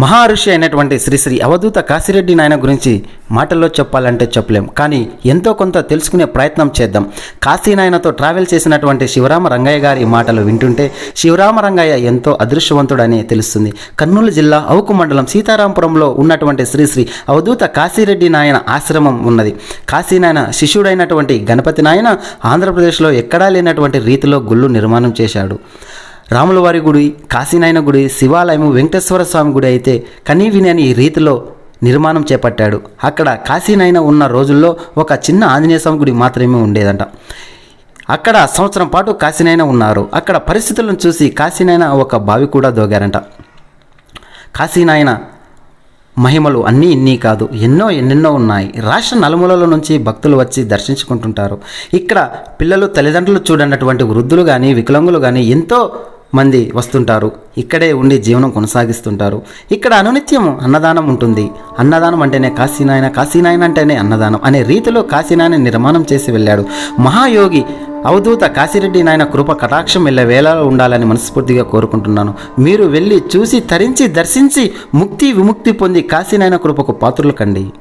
మహర్షి అయినటువంటి శ్రీ శ్రీ అవధూత కాశిరెడ్డి నాయన గురించి మాటల్లో చెప్పాలంటే చెప్పలేం. కానీ ఎంతో కొంత తెలుసుకునే ప్రయత్నం చేద్దాం. కాశీ నాయనతో ట్రావెల్ చేసినటువంటి శివరామ రంగయ్య గారి మాటలు వింటుంటే శివరామ రంగయ్య ఎంతో అదృష్టవంతుడని తెలుస్తుంది. కర్నూలు జిల్లా అవుకు మండలం సీతారాంపురంలో ఉన్నటువంటి శ్రీ శ్రీ అవధూత కాశీరెడ్డి నాయన ఆశ్రమం ఉన్నది. కాశీ నాయన శిష్యుడైనటువంటి గణపతి నాయన ఆంధ్రప్రదేశ్లో ఎక్కడా లేనటువంటి రీతిలో గుళ్ళు నిర్మాణం చేశాడు. రాములవారి గుడి కాశీనాయన గుడి శివాలయం వెంకటేశ్వర స్వామి గుడి అయితే కనీ వినని రీతిలో నిర్మాణం చేపట్టాడు. అక్కడ కాశీనాయన ఉన్న రోజుల్లో ఒక చిన్న ఆంజనేయ స్వామి గుడి మాత్రమే ఉండేదంట. అక్కడ సంవత్సరం పాటు కాశీనాయన ఉన్నారు. అక్కడ పరిస్థితులను చూసి కాశీనాయన ఒక బావి కూడా దోగారంట. కాశీనాయన మహిమలు అన్నీ ఇన్ని కాదు ఎన్నో ఎన్నెన్నో ఉన్నాయి. రాష్ట్ర నలుమూలల నుంచి భక్తులు వచ్చి దర్శించుకుంటుంటారు. ఇక్కడ పిల్లలు తల్లిదండ్రులు చూడనటువంటి వృద్ధులు కానీ వికలాంగులు కానీ ఎంతో మంది వస్తుంటారు. ఇక్కడే ఉండి జీవనం కొనసాగిస్తుంటారు. ఇక్కడ అనునిత్యం అన్నదానం ఉంటుంది. అన్నదానం అంటేనే కాశీనాయన కాశీనాయన అంటేనే అన్నదానం అనే రీతిలో కాశీనాయన నిర్మాణం చేసి వెళ్ళాడు. మహాయోగి అవధూత కాశీరెడ్డి నాయన కృప కటాక్షం వెళ్ళే వేళలో ఉండాలని మనస్ఫూర్తిగా కోరుకుంటున్నాను. మీరు వెళ్ళి చూసి తరించి దర్శించి ముక్తి విముక్తి పొంది కాశీనాయన కృపకు పాత్రులు కండి.